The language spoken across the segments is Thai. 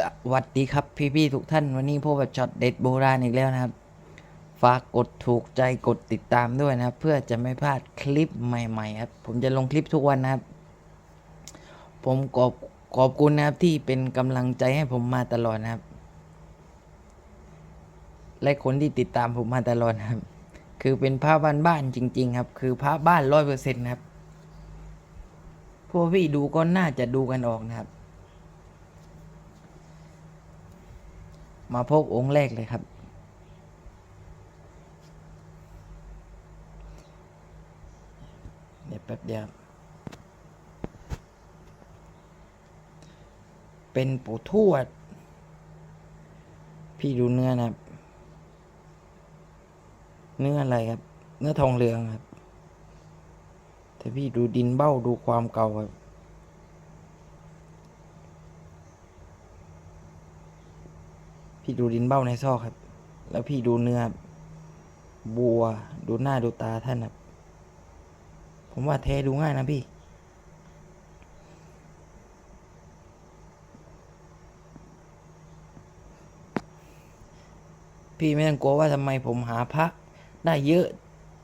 สวัสดีครับพี่ๆทุกท่านวันนี้พบกับช็อตเด็ดโบราณอีกแล้วนะครับ ฝากกดถูกใจกดติดตามด้วยนะครับ เพื่อจะไม่พลาดคลิปใหม่ๆครับ ผมจะลงคลิปทุกวันนะครับ ผมขอบขอบคุณนะครับที่เป็นกำลังใจให้ผมมาตลอดนะครับ และคนที่ติดตามผมมาตลอดนะครับ คือเป็นพระบ้านๆจริง ๆ ครับ คือพระบ้านร้อยเปอร์เซ็นต์ครับพวกพี่ดูก็น่าจะดูกันออกนะครับ มาพบองค์แรกเลยครับ เดี๋ยวแป๊บเดียว เป็นปู่ทวด พี่ดูเนื้อนะครับ เนื้ออะไรครับ เนื้อทองเหลืองครับ แต่พี่ดูดินเบ้าดูความเก่าครับ พี่ดูดินเบ้าในซอกครับ แล้วพี่ดูเนื้อบบัวดูหน้าดูตาท่านครับ ผมว่าแท้ดูง่ายนะพี่ พี่ไม่ต้องกลัวว่าทำไมผมหาพระได้เยอะ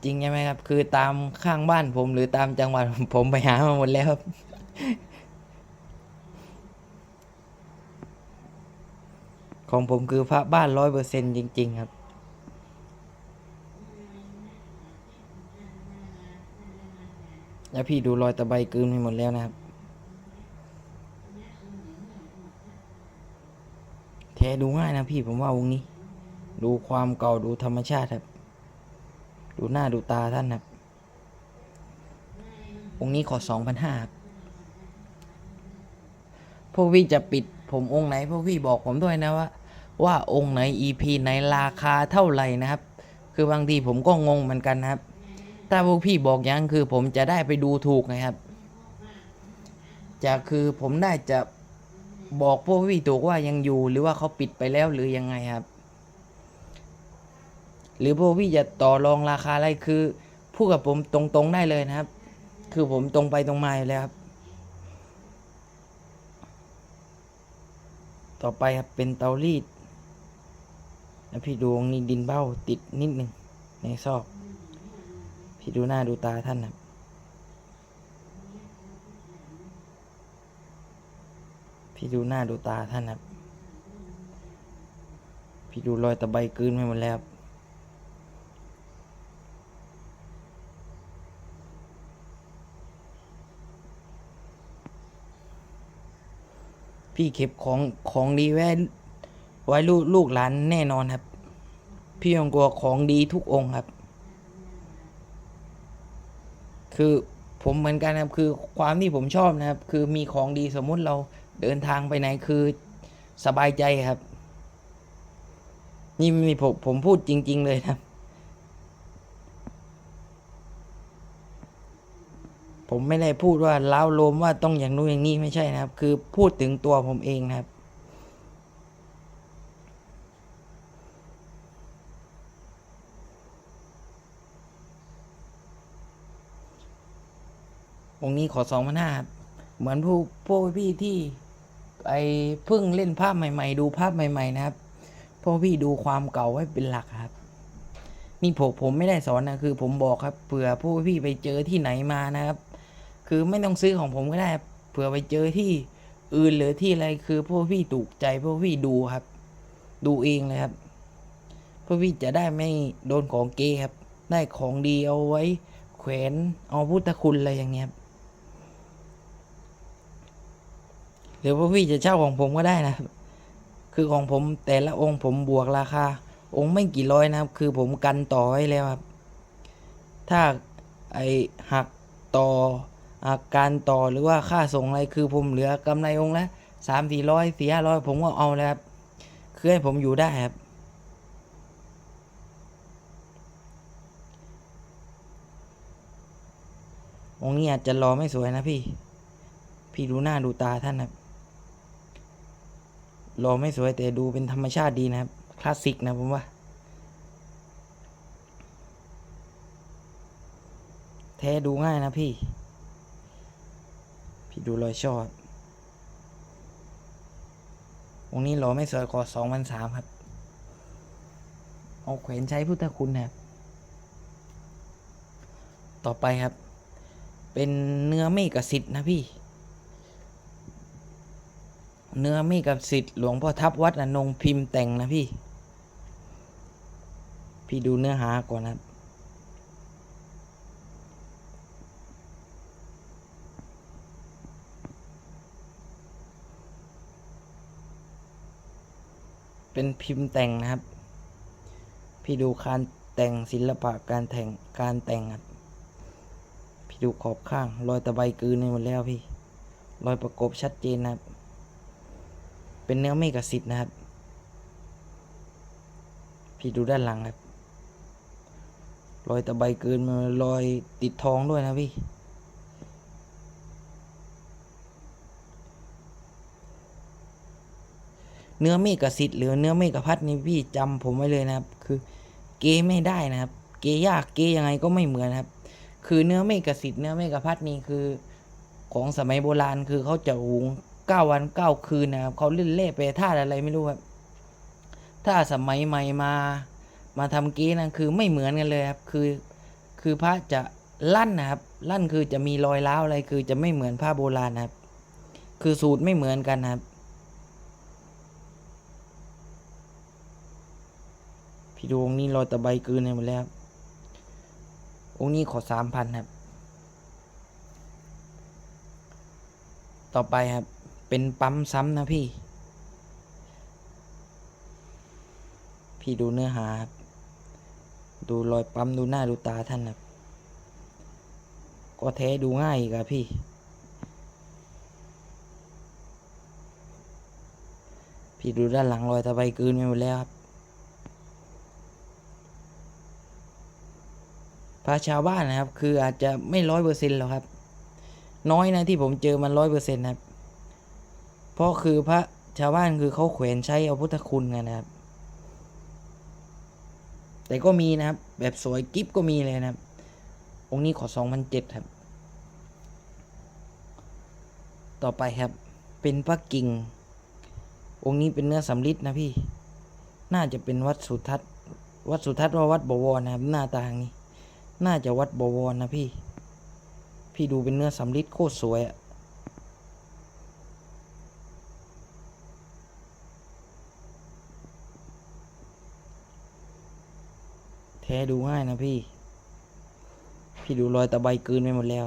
จริงใช่ไหมครับ คือตามข้างบ้านผมหรือตามจังหวัดผมไปหามาหมดแล้วครับ ของผมคือพระบ้านร้อยเปอร์เซ็นจริง ๆ ครับ แล้วพี่ดูรอยตะไบกลืนไปหมดแล้วนะครับ แท้ดูง่ายนะพี่ผมว่าองนี้ ดูความเก่าดูธรรมชาติครับ ดูหน้าดูตาท่านครับองค์นี้ขอสองพันห้าพวกพี่จะปิด ผมองค์ไหนพวกพี่บอกผมด้วยนะว่า ว่าองค์ไหน EP ไหนราคาเท่าไหร่นะครับ คือบางทีผมก็งงเหมือนกันนะครับ ถ้าพวกพี่บอกอยังคือผมจะได้ไปดูถูกนะครับจะคือผมได้จะบอกพวกพี่ถูกว่ายังอยู่หรือว่าเขาปิดไปแล้วหรือยังไงครับ หรือพวกพี่จะต่อรองราคาอะไรคือพูดกับผมตรงๆได้เลยนะครับ คือผมตรงไปตรงมาอยู่แล้วครับ ต่อไปครับเป็นเตารีดแล้วพี่ดูงนี้ดินเบ้าติดนิดหนึ่งในซอก พี่ดูหน้าดูตาท่านครับพี่ดูหน้าดูตาท่านครับ พี่ดูรอยตะไบกลืนไปหมดแล้วครับ พี่เก็บของของดีไว้ไว้ลูกลูกหลานแน่นอนครับ พี่ยงกลัวของดีทุกองค์ครับ คือผมเหมือนกันครับคือความที่ผมชอบนะครับ คือมีของดีสมมุติเราเดินทางไปไหนคือสบายใจครับ นี่มีผมผมพูดจริง ๆ เลยนะครับ ผมไม่ได้พูดว่าเล้าวโลมว่าต้องอย่างนู้นอย่างนี้ไม่ใช่นะครับ คือพูดถึงตัวผมเองนะครับ องนี้ขอสองพันห้าเหมือนผู้พวกพี่ที่ไปพิ่งเล่นภาพใหม่ๆ ดูภาพใหม่ ๆ นะครับพวกพี่ดูความเก่าไว้เป็นหลักครับนี่ผมผมไม่ได้สอนนะคือผมบอกครับเผื่อพวกพี่ไปเจอที่ไหนมานะครับ คือไม่ต้องซื้อของผมก็ได้เผื่อไปเจอที่อื่นหรือที่อะไรคือพวกพี่ถูกใจพวกพี่ดูครับ ดูเองเลยครับพวกพี่จะได้ไม่โดนของเกครับ ได้ของดีเอาไว้ แขวนเอาพุทธคุณอะไรอย่างเงี้ยครับหรือว่าพี่จะเช่าของผมก็ได้นะครับ คือของผมแต่ละองค์ผมบวกราคา องค์ไม่กี่ร้อยนะครับ คือผมกันต่อไว้แล้วครับ ถ้าไอหักต่อ การต่อหรือว่าค่าส่งอะไรคือผมเหลือกำไรองค์ละสามสี่ร้อยสี่ห้าร้อยผมก็เอาแล้วครับคือให้ผมอยู่ได้ครับองค์นี้อาจจะรอไม่สวยนะพี่ พี่ดูหน้าดูตาท่านนะครับรอไม่สวยแต่ดูเป็นธรรมชาติดีนะครับ คลาสสิกนะผมว่า แท้ดูง่ายนะพี่ พี่ดูรอยชอดองนี้หลอไม่สวยขอสองพันสามครับ เอาแขวนใช้พุทธคุณครับ ต่อไปครับ เป็นเนื้อเมฆกับสิทธ์นะพี่ เนื้อเมฆกับสิทธ์หลวงพ่อทับวัดอนงพิมพ์แต่งนะพี่ พี่ดูเนื้อหาก่อนนะครับ เป็นพิมพ์แต่งนะครับ พี่ดูการแต่งศิลปะการแต่งการแต่งครับ พี่ดูขอบข้างรอยตะไบกืนในหมดแล้วพี่ รอยประกบชัดเจนนะครับ เป็นเนื้อเมฆสิทธิ์นะครับ พี่ดูด้านหลังครับ รอยตะไบกลืนมันรอยติดทองด้วยนะพี่ เนื้อเมฆกสิทธิ์หรือเนื้อเมฆกพัดนี่พี่จำผมไว้เลยนะครับ คือเกไม่ได้นะครับ เกยากเกยังไงก็ไม่เหมือนครับ คือเนื้อเมฆกสิทธิ์เนื้อเมฆกพัดนี่คือ ของสมัยโบราณคือเขาจะหุงเก้าวันเก้าคืนนะครับเขาเล่นเล่ไปท่าอะไรไม่รู้ครับถ้าสมัยใหม่มา มาทำเกนั่นคือไม่เหมือนกันเลยครับ คือ คือพระจะลั่นนะครับ ลั่นคือจะมีรอยร้าวอะไรคือจะไม่เหมือนผ้าโบราณนะครับ คือสูตรไม่เหมือนกันนะครับ ดูองค์นี้รอยตะไบกืนในหมดแล้วองค์นี้ขอสามพันครับ ต่อไปครับ เป็นปั๊มซ้ำนะพี่ พี่ดูเนื้อหาครับดูรอยปั๊มดูหน้าดูตาท่านครับก็แท้ดูง่ายอีกอะพี่ พี่ดูด้านหลังรอยตะไบกืนไปหมดแล้วครับ พระชาวบ้านนะครับ คืออาจจะไม่ร้อยเปอร์เซ็นต์หรอกครับ น้อยนะที่ผมเจอมันร้อยเปอร์เซ็นต์ครับ เพราะคือพระชาวบ้านคือเขาแขวนใช้เอาพุทธคุณกันนะครับ แต่ก็มีนะครับ แบบสวยกิฟก็มีเลยนะครับ องค์นี้ขอสองพันเจ็ดครับ ต่อไปครับ เป็นพระกิ่ง องค์นี้เป็นเนื้อสำริดนะพี่ น่าจะเป็นวัดสุทัศน์ วัดสุทัศน์ว่าวัดบวรนะครับ หน้าตาอย่างนี้ น่าจะวัดบวรนะพี่ พี่ดูเป็นเนื้อสำริดโคตรสวยอะแท้ดูง่ายนะพี่ พี่ดูรอยตะไบกลืนไปหมดแล้ว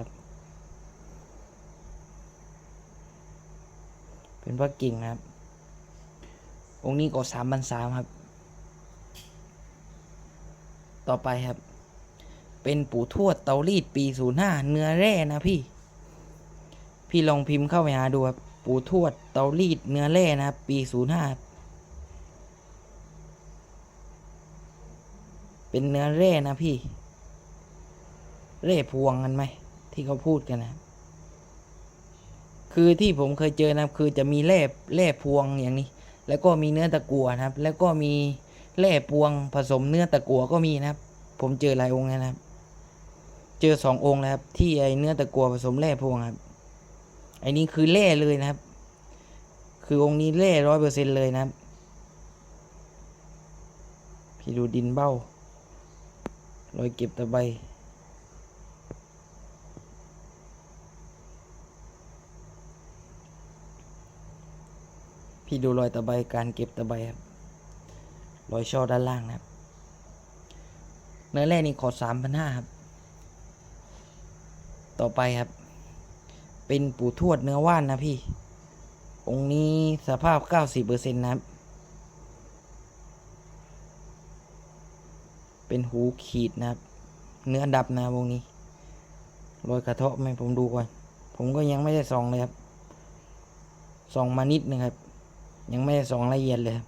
เป็นพระกิ่งนะครับ องค์นี้ก็สามพันสามครับ ต่อไปครับ เป็นปู่ทวดเตารีดปีศูนย์ห้าเนื้อแร่นะพี่ พี่ลองพิมพ์เข้าไปหาดูครับปู่ทวดเตารีดเนื้อแร่นะครับปีศูนย์ห้าเป็นเนื้อแร่นะพี่แร่พวงกันไหม ที่เขาพูดกันนะคือที่ผมเคยเจอนะคือจะมีแร่แร่พวงอย่างนี้ แล้วก็มีเนื้อตะกั่วนะครับ แล้วก็มีแร่พวงผสมเนื้อตะกั่วก็มีนะครับ ผมเจอหลายองค์นะครับ เจอสององค์แล้วครับ ที่ไอเนื้อตะกัวผสมแร่พวงครับไอนี้คือแร่เลยนะครับ คือองค์นี้แร่ร้อยเปอร์เซ็นเลยนะครับ พี่ดูดินเบ้ารอยเก็บตะไบพี่ดูรอยตะไบการเก็บตะไบครับ รอยช่อด้านล่างนะครับ เนื้อแร่นี่ขอสามพันห้าครับ ต่อไปครับ เป็นปู่ทวดเนื้อว่านนะพี่ องค์นี้สภาพเก้าสิบเปอร์เซ็นต์นะครับ เป็นหูขีดนะครับ เนื้อดับนะวงนี้รอยกระเทาะไหมผมดูก่อน ผมก็ยังไม่ได้ส่องเลยครับ ส่องมานิดนึงครับ ยังไม่ได้ส่องละเอียดเลยครับ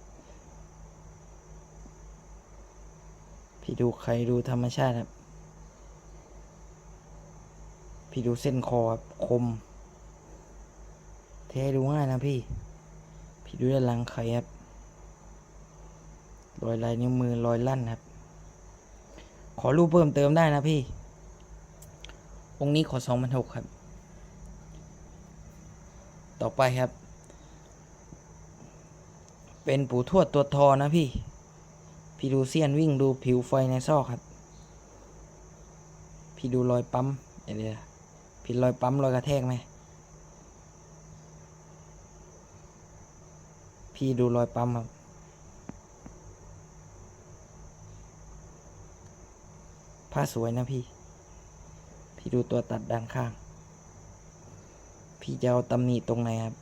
พี่ดูใครดูธรรมชาติครับ พี่ดูเส้นคอครับคมเทดูง่ายนะพี่ พี่ดูด้านหลังไข่ครับรอยลายนิ้วมือรอยลั่นครับ ขอรูปเพิ่มเติมได้นะพี่ องค์นี้ขอสองพันหกครับ ต่อไปครับ เป็นปู่ทวดตัวทอนะพี่ พี่ดูเซียนวิ่งดูผิวไฟในซอกครับ พี่ดูรอยปั๊มเดี๋ยว ผิดรอยปั๊มรอยกระแทกไหม พี่ดูรอยปั๊มครับ ผ้าสวยนะพี่ พี่ดูตัวตัดด้านข้าง พี่จะเอาตำหนิตรงไหนครับ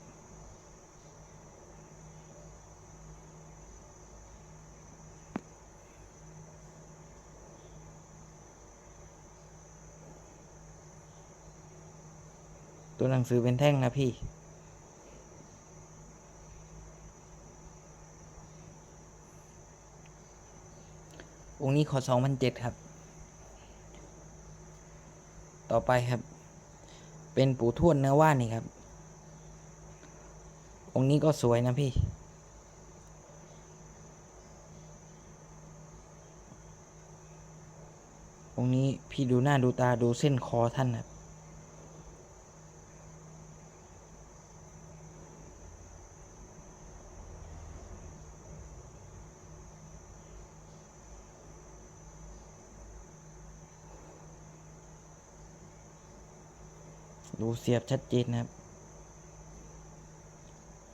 ตัวหนังสือเป็นแท่งนะพี่องค์นี้ขอสองพันเจ็ดครับ ต่อไปครับ เป็นปู่ทวดเนื้อว่านนี่ครับ องค์นี้ก็สวยนะพี่ องค์นี้พี่ดูหน้าดูตาดูเส้นคอท่านครับ ดูเสียบชัดเจนนะครับ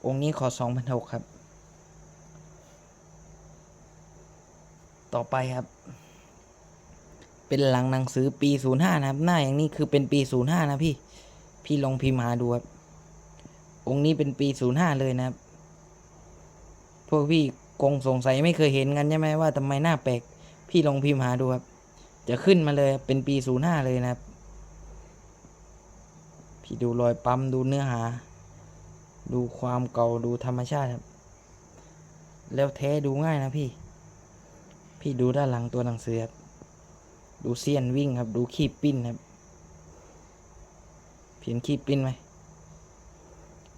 องค์นี้ขอสองพันหกครับ ต่อไปครับ เป็นหลังหนังสือปีศูนย์ห้านะครับ หน้าอย่างนี้คือเป็นปีศูนย์ห้านะพี่ พี่ลองพิมพ์หาดูครับ องค์นี้เป็นปีศูนย์ห้าเลยนะครับ พวกพี่คงสงสัยไม่เคยเห็นกันใช่ไหมว่าทำไมหน้าแปลก พี่ลองพิมพ์หาดูครับ จะขึ้นมาเลยเป็นปีศูนย์ห้าเลยนะครับ พี่ดูรอยปั๊มดูเนื้อหา ดูความเก่าดูธรรมชาติครับ แล้วแท้ดูง่ายนะพี่ พี่ดูด้านหลังตัวหนังสือครับดูเสี้ยนวิ่งครับ ดูขีบปิ้นครับเพียนขีบปิ้นไหม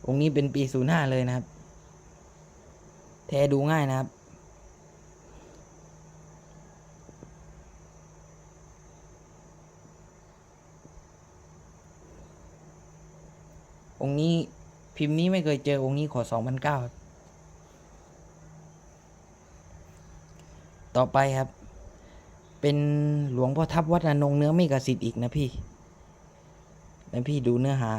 องค์นี้เป็นปีศูนย์ห้าเลยนะครับ แท้ดูง่ายนะครับ องค์นี้พิมพ์นี้ไม่เคยเจอองค์นี้ขอสองพันเก้าต่อไปครับ เป็นหลวงพ่อทับวัดอนงเนื้อไม่กระสิทธิ์อีกนะพี่แล้วพี่ดูเนื้อหา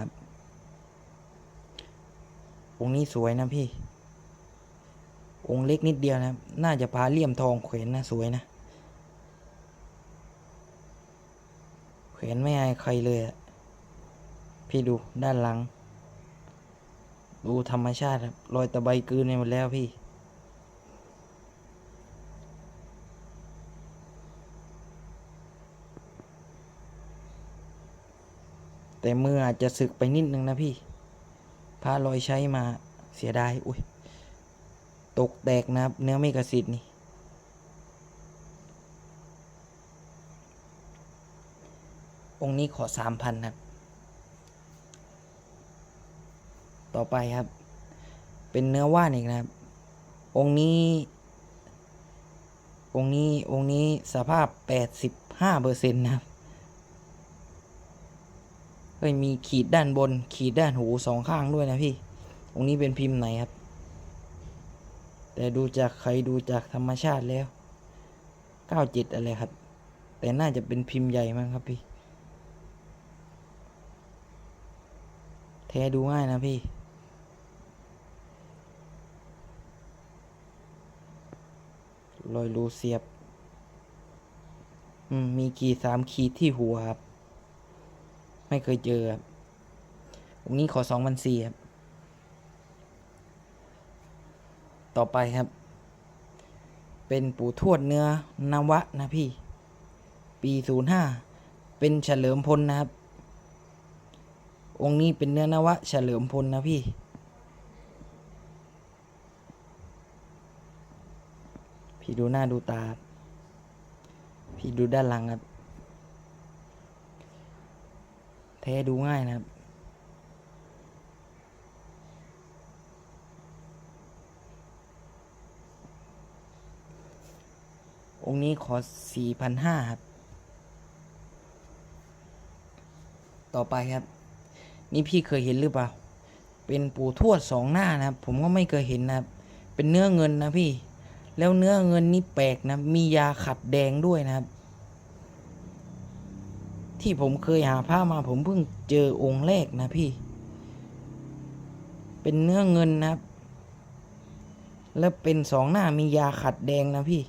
องค์นี้สวยนะพี่ องค์เล็กนิดเดียวนะครับ น่าจะพาเลี่ยมทองแขวนนะสวยนะแขวนไม่อายใครเลยอะพี่ดูด้านหลัง ดูธรรมชาติครับรอยตะไบกืนไปหมดแล้วพี่ แต่มืออาจจะสึกไปนิดนึงนะพี่พาลอยใช้มาเสียดายอุ้ยตกแตกนะครับ เนื้อไม่กระสิทธิ์นี่องค์นี้ขอสามพันครับ ต่อไปครับ เป็นเนื้อว่านอีกนะครับ องค์นี้ องค์นี้องค์นี้สภาพแปดสิบห้าเปอร์เซ็นต์นะครับเฮ้ยมีขีดด้านบน ขีดด้านหูสองข้างด้วยนะพี่ องค์นี้เป็นพิมพ์ไหนครับ แต่ดูจากใครดูจากธรรมชาติแล้วเก้าเจ็ดอะไรครับ แต่น่าจะเป็นพิมพ์ใหญ่มั้งครับพี่แท้ดูง่ายนะพี่ รอยรูเสียบ มีขีดสามขีดที่หัวครับ ไม่เคยเจอครับองนี้ขอสองพันสี่ครับ ต่อไปครับ เป็นปู่ทวดเนื้อนวะนะพี่ ปีศูนย์ห้าเป็นเฉลิมพลนะครับ องค์นี้เป็นเนื้อนวะเฉลิมพลนะพี่ พี่ดูหน้าดูตาพี่ดูด้านหลังครับ แท้ดูง่ายนะครับ องค์นี้ขอสี่พันห้าครับ ต่อไปครับ นี่พี่เคยเห็นหรือเปล่า เป็นปู่ทวดสองหน้านะครับ ผมก็ไม่เคยเห็นนะครับ เป็นเนื้อเงินนะพี่ แล้วเนื้อเงินนี่แปลกนะ มียาขัดแดงด้วยนะครับ ที่ผมเคยหาผ้ามาผมเพิ่งเจอองค์แรกนะพี่ เป็นเนื้อเงินนะครับ แล้วเป็นสองหน้ามียาขัดแดงนะพี่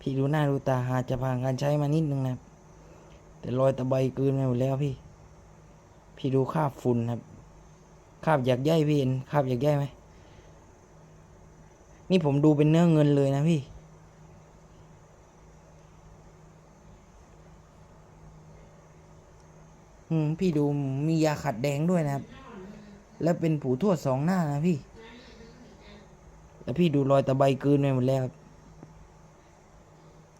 พี่ดูหน้าดูตาหาจะผ่านการใช้มานิดนึงนะครับ แต่รอยตะไบกลืนไปหมดแล้วพี่ พี่ดูคาบฝุ่นครับคาบอยากใยพี่เห็นคาบอยากใยไหม นี่ผมดูเป็นเนื้อเงินเลยนะพี่ อืม พี่ดูมียาขัดแดงด้วยนะครับ แล้วเป็นผูทวดสองหน้านะพี่ แล้วพี่ดูรอยตะไบกืนไปหมดแล้วครับ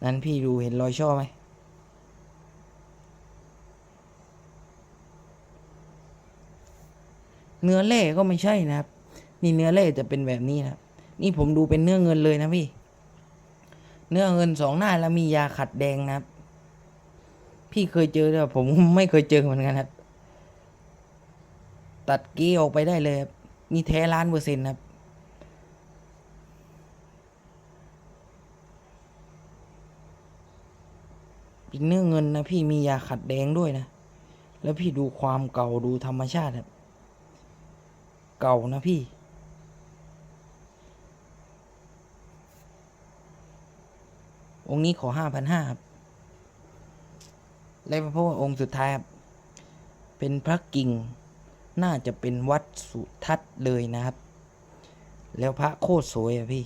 นั้นพี่ดูเห็นรอยช่อไหมเนื้อเล่ก็ไม่ใช่นะครับ นี่เนื้อเล่จะเป็นแบบนี้นะครับ นี่ผมดูเป็นเนื้อเงินเลยนะพี่ เนื้อเงินสองหน้าแล้วมียาขัดแดงนะครับ พี่เคยเจอแต่ผมไม่เคยเจอเหมือนกันครับ ตัดเกี้ออกไปได้เลยครับนี่แท้ล้านเปอร์เซ็นต์ครับอีกเนื้อเงินนะพี่มียาขัดแดงด้วยนะ แล้วพี่ดูความเก่าดูธรรมชาติครับ เก่านะพี่ องค์นี้ขอห้าพันห้าครับ และพระพุทธองค์สุดท้ายครับ เป็นพระกิ่ง น่าจะเป็นวัดสุทัศน์เลยนะครับ แล้วพระโคตรสวยอะพี่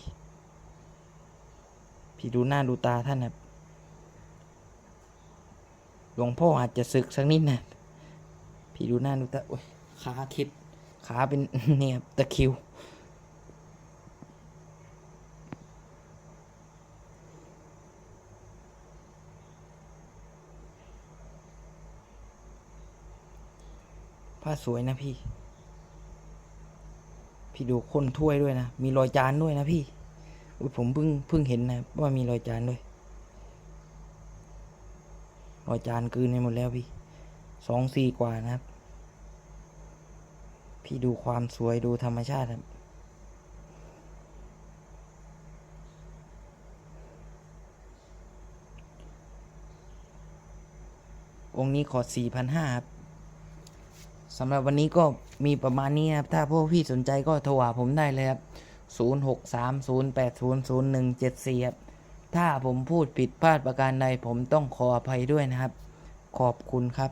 พี่ดูหน้าดูตาท่านครับ หลวงพ่ออาจจะศึกสักนิดนะ พี่ดูหน้าดูตาโอ้ยขาคิด ขาเป็นเนี่ยตะคิว ผ้าสวยนะพี่ พี่ดูคนถ้วยด้วยนะ มีรอยจานด้วยนะพี่ อุ๊ยผมเพิ่งเพิ่งเห็นนะว่ามีรอยจานด้วย รอยจานกืนไปหมดแล้วพี่ สองสี่กว่านะครับ พี่ดูความสวยดูธรรมชาติครับองค์นี้ขอสี่พันห้าครับ สำหรับวันนี้ก็มีประมาณนี้ครับ ถ้าพวกพี่สนใจก็โทรหาผมได้เลยครับ0 6 3 0 8 0 0 1 7 4ครับ ถ้าผมพูดผิดพลาดประการใดผมต้องขออภัยด้วยนะครับ ขอบคุณครับ